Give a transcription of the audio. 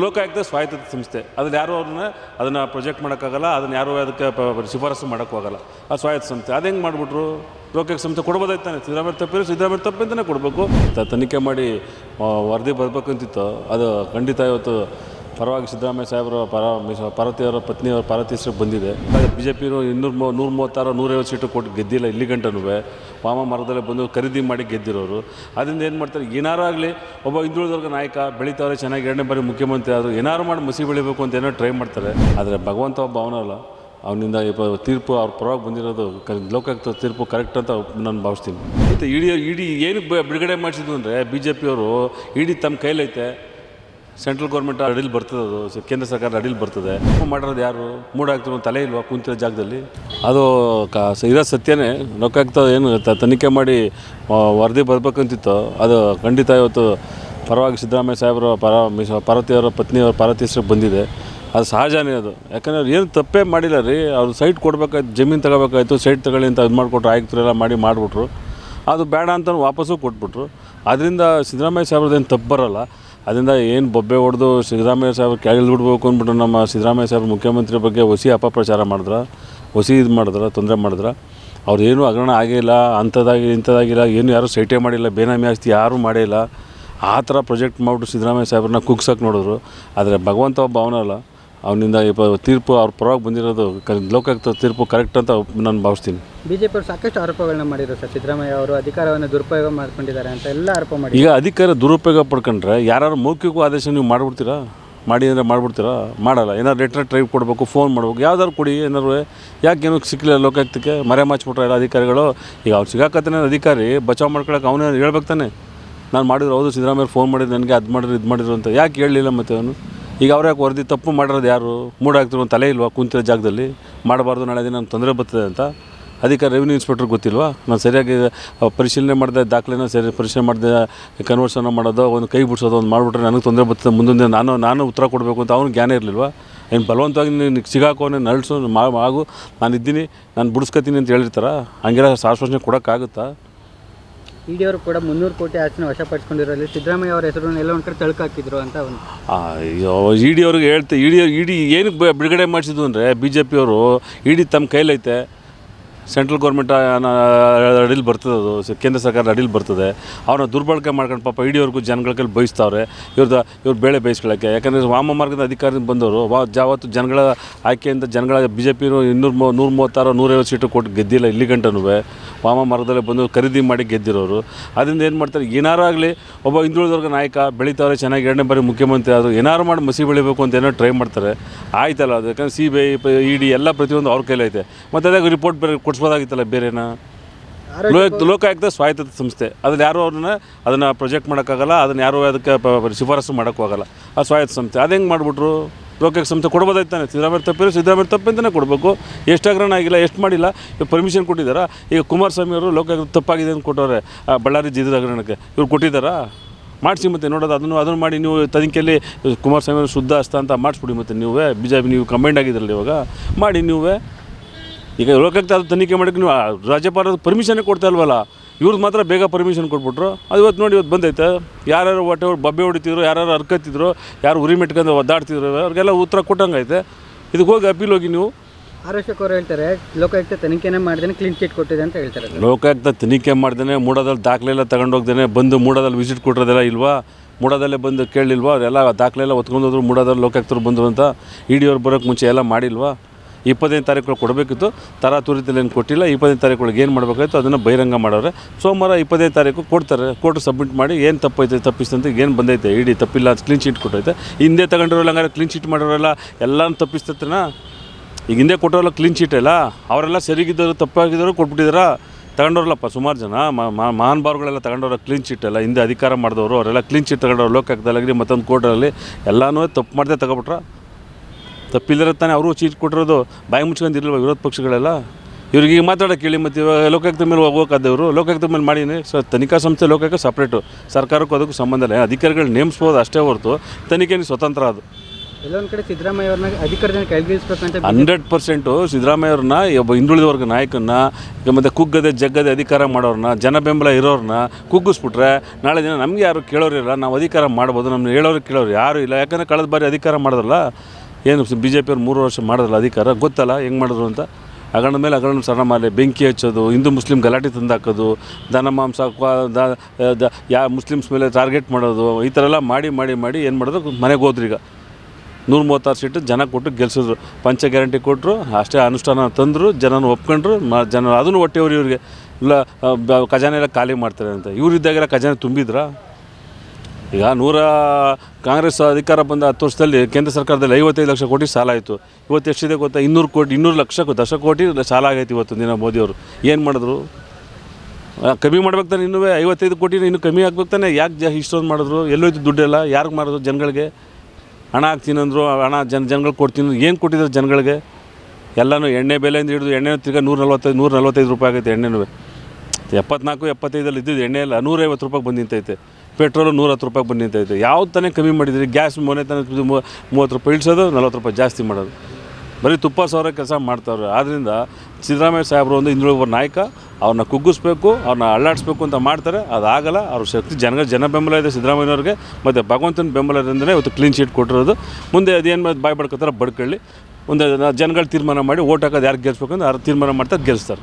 ಲೋಕಾಯುಕ್ತ ಸ್ವಾಯತ್ತ ಸಂಸ್ಥೆ. ಅದ್ರಲ್ಲಿ ಯಾರು ಅವ್ರನ್ನ ಅದನ್ನು ಪ್ರೊಜೆಕ್ಟ್ ಮಾಡೋಕ್ಕಾಗಲ್ಲ, ಅದನ್ನು ಯಾರು ಅದಕ್ಕೆ ಶಿಫಾರಸು ಮಾಡೋಕ್ಕಾಗಲ್ಲ ಆ ಸ್ವಾಯತ್ತ ಸಂಸ್ಥೆ. ಅದು ಹೆಂಗೆ ಮಾಡಿಬಿಟ್ರು? ಲೋಕಾಯುಕ್ತ ಸಂಸ್ಥೆ ಕೊಡ್ಬೋದಾಯ್ತು ತಾನೆ ಸಿದ್ದರಾಮಯ್ಯ ತಪ್ಪಿದ್ರೆ ಸಿದ್ದರಾಮಯ್ಯ ತಪ್ಪಿಂದನೇ ಕೊಡಬೇಕು. ತನಿಖೆ ಮಾಡಿ ವರದಿ ಬರಬೇಕಂತಿತ್ತು. ಅದು ಖಂಡಿತ ಇವತ್ತು ಪರವಾಗಿ ಸಿದ್ದರಾಮಯ್ಯ ಸಾಹೇಬರ ಪರ ಪಾರ್ವತಿಯವರ ಪತ್ನಿಯವರ ಪಾರ್ವತಿ ಹೆಸರು ಬಂದಿದೆ. ಬಿ ಜೆ ಪಿಯವರು ಇನ್ನೂರು ಮೂ, ನೂರು ಮೂವತ್ತಾರು, ನೂರೈವತ್ತು ಸೀಟು ಕೊಟ್ಟು ಗೆದ್ದಿಲ್ಲ ಇಲ್ಲಿ ಗಂಟನೂ. ವಾಮ ಮರದಲ್ಲೇ ಬಂದು ಖರೀದಿ ಮಾಡಿ ಗೆದ್ದಿರೋರು. ಅದರಿಂದ ಏನು ಮಾಡ್ತಾರೆ? ಏನಾರು ಆಗಲಿ ಒಬ್ಬ ಹಿಂದುಳಿದವರ್ಗ ನಾಯಕ ಬೆಳೀತಾವ್ರೆ, ಚೆನ್ನಾಗಿ ಎರಡನೇ ಬಾರಿ ಮುಖ್ಯಮಂತ್ರಿ ಆದರು ಏನಾರು ಮಾಡಿ ಮಸಿ ಬೆಳಿಬೇಕು ಅಂತ ಏನೋ ಟ್ರೈ ಮಾಡ್ತಾರೆ. ಆದರೆ ಭಗವಂತ ಒಬ್ಬ ಅವನಲ್ಲ. ಅವನಿಂದ ತೀರ್ಪು ಅವ್ರ ಪರವಾಗಿ ಬಂದಿರೋದು ಲೋಕಾಯುಕ್ತ ತೀರ್ಪು ಕರೆಕ್ಟ್ ಅಂತ ನಾನು ಭಾವಿಸ್ತೀನಿ. ಮತ್ತು ಇಡಿ, ಇಡೀ ಏನಕ್ಕೆ ಬಿಡುಗಡೆ ಮಾಡಿಸಿದ್ವು ಅಂದರೆ ಬಿ ಜೆ ಪಿಯವರು ಇಡೀ ತಮ್ಮ ಕೈಲೈತೆ ಸೆಂಟ್ರಲ್ ಗೌರ್ಮೆಂಟ್ ಅಡಿಲಿ ಬರ್ತದೆ ಅದು. ಕೇಂದ್ರ ಸರ್ಕಾರ ಅಡಿಲಿ ಬರ್ತದೆ. ಮಾಡಿರೋದು ಯಾರು? ಮೂಡಾಗ್ತಿರೋ ತಲೆ ಇಲ್ವಾ? ಕುಂತಿರೋ ಜಾಗದಲ್ಲಿ? ಅದು ಕ ಸ- ಇರೋ ಸತ್ಯನೇ. ಲೋಕಾಯುಕ್ತ ಏನು ತ- ತನಿಖೆ ಮಾಡಿ ವರದಿ ಬರ್ಬೇಕಂತಿತ್ತು. ಅದು ಖಂಡಿತ ಇವತ್ತು ಪರವಾಗಿ ಸಿದ್ದರಾಮಯ್ಯ ಸಾಹೇಬರ ಪರ ಪಾರ್ವತಿಯವರ ಪತ್ನಿಯವರ ಪಾರ್ವತಿ ಬಂದಿದೆ. ಅದು ಸಹಜನೇ ಅದು. ಯಾಕಂದ್ರೆ ಏನು ತಪ್ಪೇ ಮಾಡಿಲ್ಲ ರೀ. ಅವ್ರು ಸೈಟ್ ಕೊಡ್ಬೇಕಾಯ್ತು, ಜಮೀನು ತಗೋಬೇಕಾಯ್ತು, ಸೈಟ್ ತಗೊಳ್ಳಿ ಅಂತ ಇದು ಮಾಡಿಕೊಟ್ರು ಆಯುಕ್ತರೆಲ್ಲ ಮಾಡಿ ಮಾಡಿಬಿಟ್ರು. ಅದು ಬೇಡ ಅಂತ ವಾಪಸ್ಸು ಕೊಟ್ಬಿಟ್ರು. ಅದರಿಂದ ಸಿದ್ದರಾಮಯ್ಯ ಸಾಹೇಬ್ರದ್ದೇನು ತಪ್ಪು ಬರೋಲ್ಲ. ಅದರಿಂದ ಏನು ಬೊಬ್ಬೆ ಹೊಡೆದು ಸಿದ್ದರಾಮಯ್ಯ ಸಾಹೇಬ್ರು ಕೆಳಗೆ ಬಿಡ್ಬೇಕು ಅಂದ್ಬಿಟ್ಟು ನಮ್ಮ ಸಿದ್ದರಾಮಯ್ಯ ಸಾಹೇಬ್ರು ಮುಖ್ಯಮಂತ್ರಿ ಬಗ್ಗೆ ಹೊಸಿ ಅಪಪ್ರಚಾರ ಮಾಡಿದ್ರ ಹೊಸಿ ಇದು ಮಾಡಿದ್ರ, ತೊಂದರೆ ಮಾಡಿದ್ರ, ಅವ್ರು ಏನೂ ಹಗರಣ ಆಗಿಲ್ಲ ಅಂಥದ್ದಾಗಿ ಇಂಥದ್ದಾಗಿಲ್ಲ ಏನು ಯಾರೂ ಸೈಟೇ ಮಾಡಿಲ್ಲ, ಬೇನಾಮಿ ಆಸ್ತಿ ಯಾರೂ ಮಾಡಿಲ್ಲ ಆ ಥರ ಪ್ರೊಜೆಕ್ಟ್ ಮಾಡಿಬಿಟ್ಟು ಸಿದ್ದರಾಮಯ್ಯ ಸಾಹೇಬ್ರನ್ನ ಕುಗ್ಸಕ್ಕೆ ನೋಡಿದ್ರು. ಆದರೆ ಭಗವಂತ ಒಬ್ಬ ಅವನಲ್ಲ. ಅವನಿಂದ ತೀರ್ಪು ಅವ್ರ ಪರವಾಗಿ ಬಂದಿರೋದು ಲೋಕಾಯುಕ್ತ ತೀರ್ಪು ಕರೆಕ್ಟ್ ಅಂತ ನಾನು ಭಾವಿಸ್ತೀನಿ. ಬಿಜೆಪಿ ಅವರು ಸಾಕಷ್ಟು ಆರೋಪಗಳನ್ನ ಮಾಡಿದ್ರು ಸರ್. ಸಿದ್ದರಾಮಯ್ಯ ಅವರು ಅಧಿಕಾರವನ್ನು ದುರುಪಯೋಗ ಮಾಡ್ಕೊಂಡಿದ್ದಾರೆ ಅಂತ ಎಲ್ಲ ಆರೋಪ ಮಾಡಿ ಈಗ ಅಧಿಕಾರ ದುರುಪಯೋಗ ಪಡ್ಕೊಂಡ್ರೆ ಯಾರು ಮೌಖಿಕ ಆದೇಶ ನೀವು ಮಾಡ್ಬಿಡ್ತೀರಾ? ಮಾಡಿ ಅಂದರೆ ಮಾಡ್ಬಿಡ್ತೀರಾ? ಮಾಡಲ್ಲ. ಏನಾದ್ರು ಲೆಟರ್ ಟ್ರೈವ್ ಕೊಡಬೇಕು ಫೋನ್ ಮಾಡಬೇಕು ಯಾವ್ದಾದ್ರು ಕೊಡಿ ಏನಾದ್ರು ಯಾಕೆ ಏನಕ್ಕೆ ಸಿಕ್ಕಿಲ್ಲ ಲೋಕಾಯುಕ್ತಕ್ಕೆ? ಮರೆ ಮಾಚ್ಬಿಟ್ರೆ ಎಲ್ಲ ಅಧಿಕಾರಿಗಳು. ಈಗ ಅವ್ರು ಸಿಗಾಕತ್ತಾನೆ ಅಧಿಕಾರಿ ಬಚಾವ್ ಮಾಡ್ಕೊಳಕ್ಕೆ ಅವನೇ ಹೇಳ್ಬೇಕು ತಾನೆ. ನಾನು ಮಾಡಿದ್ರು ಹೌದು ಸಿದ್ದರಾಮಯ್ಯ ಫೋನ್ ಮಾಡಿದ್ರು ನನಗೆ ಅದು ಮಾಡಿದ್ರು ಇದು ಮಾಡಿದ್ರು ಅಂತ. ಯಾಕೆ ಹೇಳಲಿಲ್ಲ ಮತ್ತೆ ಅವನು? ಈಗ ಅವ್ರು ಯಾಕೆ ವರದಿ ತಪ್ಪು ಮಾಡಿರೋದು ಯಾರು? ಮೂಡಾಗ್ತಿರೋ ತಲೆ ಇಲ್ವಾ? ಕುಂತಿರೋ ಜಾಗದಲ್ಲಿ? ಮಾಡಬಾರ್ದು, ನಾಳೆ ದಿನ ತೊಂದರೆ ಬರ್ತದೆ ಅಂತ? ಅದಕ್ಕೆ ರೆವಿನ್ಯೂ ಇನ್ಸ್ಪೆಕ್ಟರ್ ಗೊತ್ತಿಲ್ವಾ? ನಾನು ಸರಿಯಾಗಿ ಪರಿಶೀಲನೆ ಮಾಡಿದೆ, ದಾಖಲೆನ ಸರಿ, ಪರಿಶೀಲನೆ ಮಾಡಿದೆ ಕನ್ವರ್ಷನ್ ಮಾಡೋದು, ಒಂದು ಕೈ ಬಿಡಿಸೋದು ಒಂದು ಮಾಡಿಬಿಟ್ರೆ ನನಗೆ ತೊಂದರೆ ಬರ್ತದೆ. ಮುಂದೆ ನಾನು ನಾನು ಉತ್ತರ ಕೊಡಬೇಕು ಅಂತ ಅವ್ನಿಗೆ ಜ್ಞಾನ ಇರಲಿಲ್ವಾ? ಏನು ಬಲವಂತವಾಗಿ ನೀನು ಸಿಗಾಕೋನೆ ನಳ್ಸು ಮಾ, ಆಗು. ನಾನು ಇದ್ದೀನಿ ನಾನು ಬಿಡಿಸ್ಕೊತೀನಿ ಅಂತ ಹೇಳಿರ್ತಾರ? ಹಂಗಿರೋ ಆಶ್ವಾಸನೆ ಕೊಡೋಕ್ಕಾಗುತ್ತಾ? ಇಡಿ ಅವರು ಕೂಡ ಮುನ್ನೂರು ಕೋಟಿ ಆಸ್ತಿನ ವಶಪಡಿಸ್ಕೊಂಡಿರೋಲ್ಲಿ ಸಿದ್ದರಾಮಯ್ಯ ಅವರ ಹೆಸರನ್ನು ಎಲ್ಲ ಒಂದು ಕಡೆ ತಳ್ಕು ಹಾಕಿದ್ರು ಅಂತ ಒಂದು. ಇ ಡಿ ಅವ್ರಿಗೆ ಹೇಳ್ತೆ ಇಡಿ ಇಡಿ, ಏನಕ್ಕೆ ಬಿಡುಗಡೆ ಮಾಡಿಸಿದ್ವು ಅಂದರೆ ಬಿ ಜೆ ಪಿಯವರು ಇಡಿ ತಮ್ಮ ಕೈಲೈತೆ. ಸೆಂಟ್ರಲ್ ಗೌರ್ಮೆಂಟ್ ಅಡಿಲಿ ಬರ್ತದೆ ಅದು. ಕೇಂದ್ರ ಸರ್ಕಾರ ಅಡಿಲಿ ಬರ್ತದೆ. ಅವ್ರನ್ನ ದುರ್ಬಳಕೆ ಮಾಡ್ಕೊಂಡು ಪಾಪ ಇಡೀವರೆಗೂ ಜನಗಳ ಕೈಲಿ ಬಯಸ್ತಾವ್ರೆ. ಇವ್ರದ್ದು ಇವ್ರು ಬೇಳೆ ಬೇಯಿಸ್ಕೊಳ್ಳೋಕ್ಕೆ ಯಾಕಂದರೆ ವಾಮ ಮಾರ್ಗದ ಅಧಿಕಾರದಿಂದ ಬಂದವರು, ವಾ, ಜಾವತ್ತು ಜನಗಳ ಆಯ್ಕೆಯಿಂದ ಜನಗಳ ಬಿ ಜೆ ಪಿ ಇನ್ನೂರು ಮೂ, ನೂರು ಮೂವತ್ತಾರು, ನೂರೈವತ್ತು ಸೀಟು ಕೊಟ್ಟು ಗೆದ್ದಿಲ್ಲ ಇಲ್ಲಿ ಗಂಟನೂ ವಾಮ ಮಾರ್ಗದಲ್ಲೇ ಬಂದು ಖರೀದಿ ಮಾಡಿ ಗೆದ್ದಿರೋರು. ಅದರಿಂದ ಏನು ಮಾಡ್ತಾರೆ? ಏನಾರು ಆಗಲಿ, ಒಬ್ಬ ಹಿಂದುಳಿದವರ್ಗ ನಾಯಕ ಬೆಳೀತಾವ್ರೆ, ಚೆನ್ನಾಗಿ ಎರಡನೇ ಬಾರಿ ಮುಖ್ಯಮಂತ್ರಿ ಆದರು ಏನಾರು ಮಾಡಿ ಮಸಿ ಬೆಳಿಬೇಕು ಅಂತ ಏನೋ ಟ್ರೈ ಮಾಡ್ತಾರೆ. ಆಯ್ತಲ್ಲ ಅದು. ಯಾಕಂದ್ರೆ C B I, E D ಎಲ್ಲ ಪ್ರತಿಯೊಂದು ಅವ್ರ ಕೈಲೈತೆ. ಮತ್ತು ಅದಾಗ ರಿಪೋರ್ಟ್ ಬೇರೆ ಕೊಡಿಸ್ಬೋದಾಗಿತ್ತಲ್ಲ ಬೇರೆನ ಲೋಕ ಲೋಕಾಯುಕ್ತ ಸ್ವಾಯತ್ತ ಸಂಸ್ಥೆ. ಅದ್ರಲ್ಲಿ ಯಾರು ಅವ್ರನ್ನ ಅದನ್ನು ಪ್ರೊಜೆಕ್ಟ್ ಮಾಡೋಕ್ಕಾಗಲ್ಲ ಅದನ್ನ ಯಾರು ಅದಕ್ಕೆ ಪ- ಶಿಫಾರಸು ಮಾಡೋಕ್ಕಾಗಲ್ಲ. ಆ ಸ್ವಾಯತ್ತ ಸಂಸ್ಥೆ. ಅದು ಹೆಂಗೆ ಮಾಡಿಬಿಟ್ರು? ಲೋಕಾಯುಕ್ತ ಸಂಸ್ಥೆ ಕೊಡ್ಬೋದಾಯ್ತಾನೆ ಸಿದ್ದರಾಮಯ್ಯ ತಪ್ಪಿರೋ ಸಿದ್ದರಾಮಯ್ಯ ತಪ್ಪಿಂದನೇ ಕೊಡಬೇಕು. ಎಷ್ಟು ಹಗರಣ ಆಗಿಲ್ಲ ಎಷ್ಟು ಮಾಡಿಲ್ಲ ಪರ್ಮಿಷನ್ ಕೊಟ್ಟಿದ್ದಾರಾ? ಈಗ ಕುಮಾರಸ್ವಾಮಿ ಅವರು ಲೋಕಾಯುಕ್ತ ತಪ್ಪಾಗಿದೆ ಅಂತ ಕೊಟ್ಟವ್ರೆ ಆ ಬಳ್ಳಾರಿ ಜಿದ್ದ ಹಗರಣಕ್ಕೆ. ಇವ್ರು ಕೊಟ್ಟಿದ್ದಾರಾ? ಮಾಡಿಸಿ ಮತ್ತೆ ನೋಡೋದು. ಅದನ್ನು ಅದನ್ನು ಮಾಡಿ ನೀವು ತನಿಖೆಯಲ್ಲಿ ಕುಮಾರಸ್ವಾಮಿ ಅವರು ಶುದ್ಧ ಹಸ್ತ ಅಂತ ಮಾಡಿಸ್ಬಿಡಿ ಮತ್ತೆ ನೀವೇ. ಬಿ ಜೆ ಪಿ ನೀವು ಕಮೆಂಡ್ ಆಗಿದ್ರಲ್ಲ ಇವಾಗ. ಮಾಡಿ ನೀವೇ. ಈಗ ಲೋಕಾಯುಕ್ತ ಅದು ತನಿಖೆ ಮಾಡೋಕ್ಕೆ ನೀವು ರಾಜ್ಯಪಾಲರು ಪರ್ಮಿಷನ್ನೇ ಕೊಡ್ತಾ ಇಲ್ವಲ್ಲ ಇವ್ರಿಗೆ ಮಾತ್ರ ಬೇಗ ಪರ್ಮಿಷನ್ ಕೊಟ್ಬಿಟ್ರು. ಅದು ಇವತ್ತು ನೋಡಿ ಇವತ್ತು ಬಂದೈತೆ. ಯಾರ್ಯಾರು ಹೊಟ್ಟೆ ಬಬ್ಬೆ ಹೊಡಿತಿದ್ರು ಯಾರು ಅರ್ಕತ್ತಿದ್ರು ಯಾರು ಉರಿ ಮೆಟ್ಕೊಂಡು ಒದ್ದಾಡ್ತಿದ್ರು ಅವ್ರಿಗೆಲ್ಲ ಉತ್ತರ ಕೊಟ್ಟಂಗೈತೆ ಇದಕ್ಕೆ ಹೋಗಿ ಅಪೀಲ್ ಹೋಗಿ ನೀವು. ಅವರು ಹೇಳ್ತಾರೆ ಲೋಕಾಯುಕ್ತ ತನಿಖೆನೇ ಮಾಡ್ದೇನೆ ಕ್ಲೀನ್ ಚಿಟ್ ಕೊಟ್ಟಿದೆ ಅಂತ ಹೇಳ್ತಾರೆ. ಲೋಕಾಯುಕ್ತ ತನಿಖೆ ಮಾಡ್ದೇ ಮೂಡದಲ್ಲಿ ದಾಖಲೆ ಎಲ್ಲ ತಗೊಂಡೋಗ್ದೇನೆ ಬಂದು ಮೂಡದಲ್ಲಿ ವಿಸಿಟ್ ಕೊಟ್ಟಿರೋದೆಲ್ಲ ಇಲ್ವಾ? ಮೂಡದಲ್ಲೇ ಬಂದು ಕೇಳಲಿಲ್ವಾ ಅವರೆಲ್ಲ ದಾಖಲೆ ಎಲ್ಲ ಒತ್ಕೊಂಡು ಹೋದ್ರು ಮೂಡೋದಲ್ಲಿ ಲೋಕಾಯುಕ್ತರು ಬಂದರು ಅಂತ ಇ ಡಿ ಅವ್ರು ಬರೋಕ್ಕೆ ಮುಂಚೆ ಎಲ್ಲ ಮಾಡಿಲ್ವಾ? ಇಪ್ಪತ್ತೈದು ತಾರೀಕು ಕೊಡಬೇಕಿತ್ತು. ತರಾತುರಿತಲ್ಲಿ ಏನು ಕೊಟ್ಟಿಲ್ಲ. ಇಪ್ಪತ್ತೈದು ತಾರೀಕೊಳಗೆ ಏನು ಮಾಡಬೇಕಾಯ್ತು ಅದನ್ನು ಬಹಿರಂಗ ಮಾಡೋರೆ. ಸೋಮವಾರ ಇಪ್ಪತ್ತೈದು ತಾರೀಕು ಕೊಡ್ತಾರೆ ಕೋರ್ಟ್ ಸಬ್ಮಿಟ್ ಮಾಡಿ ಏನು ತಪ್ಪೈತೆ ತಪ್ಪಿಸ್ತಂತ ಏನು ಬಂದೈತೆ, ಇಡಿ ತಪ್ಪಿಲ್ಲ ಅಂತ ಕ್ಲೀನ್ ಶೀಟ್ ಕೊಟ್ಟೈತೆ. ಹಿಂದೆ ತಗೊಂಡಿರೋಲ್ಲ ಹಂಗಾರೆ ಕ್ಲೀನ್ ಶೀಟ್ ಮಾಡೋರೆಲ್ಲ ಎಲ್ಲನೂ ತಪ್ಪಿಸ್ತತ್ತಿನ ಈಗ ಹಿಂದೆ ಕೊಟ್ಟವಲ್ಲ ಕ್ಲೀನ್ ಶೀಟ್ ಇಲ್ಲ ಅವರೆಲ್ಲ ಸರಿಗಿದ್ದರು ತಪ್ಪಾಗಿದ್ದರು ಕೊಟ್ಬಿಟ್ಟಿದಾರಾ? ತಗೊಂಡವ್ರಲ್ಲಪ್ಪ ಸುಮಾರು ಜನ. ಮಹಾನ್ ಬಾರ್ಗಳೆಲ್ಲ ತಗೊಂಡವ್ರ ಕ್ಲೀನ್ ಶೀಟ್ ಎಲ್ಲ ಹಿಂದೆ ಅಧಿಕಾರ ಮಾಡಿದವರು, ಅವರೆಲ್ಲ ಕ್ಲೀನ್ ಶೀಟ್ ತಗೊಂಡವ್ರು ಲೋಕಾಯುಕ್ತದಾಗಲಿ ಮತ್ತೊಂದು ಕೋರ್ಟಲ್ಲಿ ಎಲ್ಲನೂ ತಪ್ಪು ಮಾಡದೆ ತಗೊಬಿಟ್ರ? ತಪ್ಪಿಲ್ಲರ ತಾನೇ ಅವರು ಚೀಟ್ ಕೊಟ್ಟಿರೋದು ಬಾಯಿ ಮುಚ್ಕೊಂಡಿರಲ್ವ ವಿರೋಧ ಪಕ್ಷಗಳೆಲ್ಲ? ಇವ್ರಿಗೆ ಈಗ ಮಾತಾಡೋಕೆ ಕೇಳಿ ಮತ್ತು ಇವಾಗ ಲೋಕಾಯುಕ್ತ ಮೇಲೆ ಹೋಗೋಕಾದವರು ಲೋಕಾಯುಕ್ತ ಮೇಲೆ ಮಾಡೀನಿ. ಸೊ ತನಿಖಾ ಸಂಸ್ಥೆ ಲೋಕಾಯುಕ್ತ ಸಪ್ರೇಟು ಸರ್ಕಾರಕ್ಕೂ ಅದಕ್ಕೂ ಸಂಬಂಧ ಇಲ್ಲ. ಅಧಿಕಾರಿಗಳು ನೇಮಿಸ್ಬೋದು ಅಷ್ಟೇ ಹೊರತು. ತನಿಖೆನೇ ಸ್ವತಂತ್ರ ಅದು. ಎಲ್ಲೊಂದು ಕಡೆ ಸಿದ್ದರಾಮಯ್ಯ ಅವ್ರನ್ನ ಅಧಿಕಾರದಿಂದ ಕೆಳಗಿಳಿಸ್ಬೇಕಂತ ಹಂಡ್ರೆಡ್ ಪರ್ಸೆಂಟು ಸಿದ್ದರಾಮಯ್ಯವ್ರನ್ನ ಒಬ್ಬ ಹಿಂದುಳಿದ ವರ್ಗ ನಾಯಕನ್ನ ಮತ್ತು ಕುಗ್ಗದೆ ಜಗ್ಗದೆ ಅಧಿಕಾರ ಮಾಡೋರನ್ನ ಜನ ಬೆಂಬಲ ಇರೋರನ್ನ ಕುಗ್ಗಿಸ್ಬಿಟ್ರೆ ನಾಳೆ ದಿನ ನಮಗೆ ಯಾರು ಕೇಳೋರಿಲ್ಲ ನಾವು ಅಧಿಕಾರ ಮಾಡ್ಬೋದು ನಮ್ಮನ್ನ ಹೇಳೋರು ಕೇಳೋರು ಯಾರು ಇಲ್ಲ. ಯಾಕಂದರೆ ಕಳೆದ ಬಾರಿ ಅಧಿಕಾರ ಮಾಡಿದ್ರಲ್ಲ ಏನು ಬಿ ಜೆ ಪಿಯವ್ರು ಮೂರು ವರ್ಷ ಮಾಡಿದ್ರಲ್ಲ ಅಧಿಕಾರ, ಗೊತ್ತಲ್ಲ ಹೆಂಗೆ ಮಾಡಿದ್ರು ಅಂತ? ಅಗಣ ಮೇಲೆ ಅಗಣ ಸರಣ ಮಾಲೆ, ಬೆಂಕಿ ಹಚ್ಚೋದು, ಹಿಂದೂ ಮುಸ್ಲಿಂ ಗಲಾಟೆ ತಂದಾಕೋದು, ದನ ಮಾಂಸ ದ- ಯಾ, ಮುಸ್ಲಿಮ್ಸ್ ಮೇಲೆ ಟಾರ್ಗೆಟ್ ಮಾಡೋದು, ಈ ಥರ ಎಲ್ಲ ಮಾಡಿ ಮಾಡಿ ಮಾಡಿ ಏನು ಮಾಡಿದ್ರು? ಮನೆಗೆ ಹೋದ್ರು ಈಗ. ನೂರ ಮೂವತ್ತಾರು ಸೀಟು ಜನ ಕೊಟ್ಟು ಗೆಲ್ಸಿದ್ರು. ಪಂಚ ಗ್ಯಾರಂಟಿ ಕೊಟ್ಟರು ಅಷ್ಟೇ ಅನುಷ್ಠಾನ ತಂದರು, ಜನನ ಒಪ್ಕೊಂಡ್ರು, ಮ ಜನ ಅದನ್ನು ಹೊಟ್ಟೆವ್ರು ಇವ್ರಿಗೆ. ಇಲ್ಲ ಖಜಾನೆ ಎಲ್ಲ ಖಾಲಿ ಮಾಡ್ತಾರೆ ಅಂತ. ಇವ್ರು ಇದ್ದಾಗೆಲ್ಲ ಖಜಾನೆ ತುಂಬಿದ್ರಾ? ಈಗ ನೂರ ಕಾಂಗ್ರೆಸ್ ಅಧಿಕಾರ ಬಂದ ಹತ್ತು ವರ್ಷದಲ್ಲಿ ಕೇಂದ್ರ ಸರ್ಕಾರದಲ್ಲಿ ಐವತ್ತೈದು ಲಕ್ಷ ಕೋಟಿ ಸಾಲ ಆಯಿತು. ಇವತ್ತು ಎಷ್ಟಿದೆ ಗೊತ್ತಾ? ಇನ್ನೂರು ಕೋಟಿ, ಇನ್ನೂರು ಲಕ್ಷ ದಶ ಕೋಟಿ ಸಾಲ ಆಗೈತೆ ಇವತ್ತು ದಿನ ಮೋದಿಯವರು ಏನು ಮಾಡಿದ್ರು? ಕಮ್ಮಿ ಮಾಡ್ಬೇಕು ತಾನೆ ಇನ್ನೂ ಐವತ್ತೈದು ಕೋಟಿನ ಇನ್ನೂ ಕಮ್ಮಿ ಆಗ್ಬೇಕು ತಾನೆ? ಯಾಕೆ ಇಷ್ಟೊಂದು ಮಾಡಿದ್ರು? ಎಲ್ಲೋಯ್ತು ದುಡ್ಡೆಲ್ಲ? ಯಾರಿಗೆ ಮಾಡಿದ್ರು ಜನಗಳಿಗೆ? ಹಣ ಹಾಕ್ತೀನಿ ಅಂದರು, ಹಣ ಜನ ಜನಗಳಿಗೆ ಕೊಡ್ತೀನಿ ಏನು ಕೊಟ್ಟಿದ್ರು ಜನಗಳಿಗೆ? ಎಲ್ಲನೂ ಎಣ್ಣೆ ಬೆಲೆಯಿಂದ ಹಿಡಿದು ಎಣ್ಣೆ ತಿರ್ಗ ನೂರ ನಲ್ವತ್ತೈದು ನೂರ ನಲ್ವತ್ತೈದು ರೂಪಾಯಿ ಆಗೈತೆ ಎಣ್ಣೆನೂ ಎಪ್ಪತ್ನಾಲ್ಕು ಎಪ್ಪತ್ತೈದಲ್ಲಿ ಇದ್ದಿದ್ದು ಎಣ್ಣೆ ಎಲ್ಲ ನೂರೈವತ್ತು ರೂಪಾಯಿಗೆ ಬಂದು ನಿಂತೈತೆ. ಪೆಟ್ರೋಲು ನೂರ ಹತ್ತು ರೂಪಾಯಿ ಬಂದು ನಿಂತೈತೆ ಯಾವ್ದು ತಾನೇ ಕಮ್ಮಿ ಮಾಡಿದ್ರಿ? ಗ್ಯಾಸ್ ಮೊನ್ನೆ ತಾನೇ ಮೂವತ್ತು ರೂಪಾಯಿ ಇಳಿಸೋದು, ನಲ್ವತ್ತು ರೂಪಾಯಿ ಜಾಸ್ತಿ ಮಾಡೋದು. ಬರೀ ತುಪ್ಪ ಸಾವಿರ ಕೆಲಸ ಮಾಡ್ತಾವ್ರೆ. ಆದ್ದರಿಂದ ಸಿದ್ದರಾಮಯ್ಯ ಸಾಹೇಬರು ಒಂದು ಹಿಂದುಳಿದ ನಾಯಕ ಅವ್ರನ್ನ ಕುಗ್ಗಿಸ್ಬೇಕು ಅವ್ರನ್ನ ಅಳ್ಳಾಡಿಸ್ಬೇಕು ಅಂತ ಮಾಡ್ತಾರೆ. ಅದಾಗಲ್ಲ, ಅವ್ರ ಶಕ್ತಿ ಜನ ಜನ ಬೆಂಬಲ ಇದೆ ಸಿದ್ದರಾಮಯ್ಯವ್ರಿಗೆ ಮತ್ತು ಭಗವಂತನ ಬೆಂಬಲದಿಂದಲೇ ಇವತ್ತು ಕ್ಲೀನ್ ಶೀಟ್ ಕೊಟ್ಟಿರೋದು. ಮುಂದೆ ಅದೇನು ಬಾಯ್ ಬಡ್ಕೋತಾರೆ ಬಡ್ಕೊಳ್ಳಿ. ಮುಂದೆ ಜನಗಳು ತೀರ್ಮಾನ ಮಾಡಿ, ಓಟ್ ಹಾಕೋದು ಯಾರು ಅಂತ ಅವ್ರು ತೀರ್ಮಾನ ಮಾಡ್ತಾರೆ ಗೆಲ್ಲಿಸ್ತಾರೆ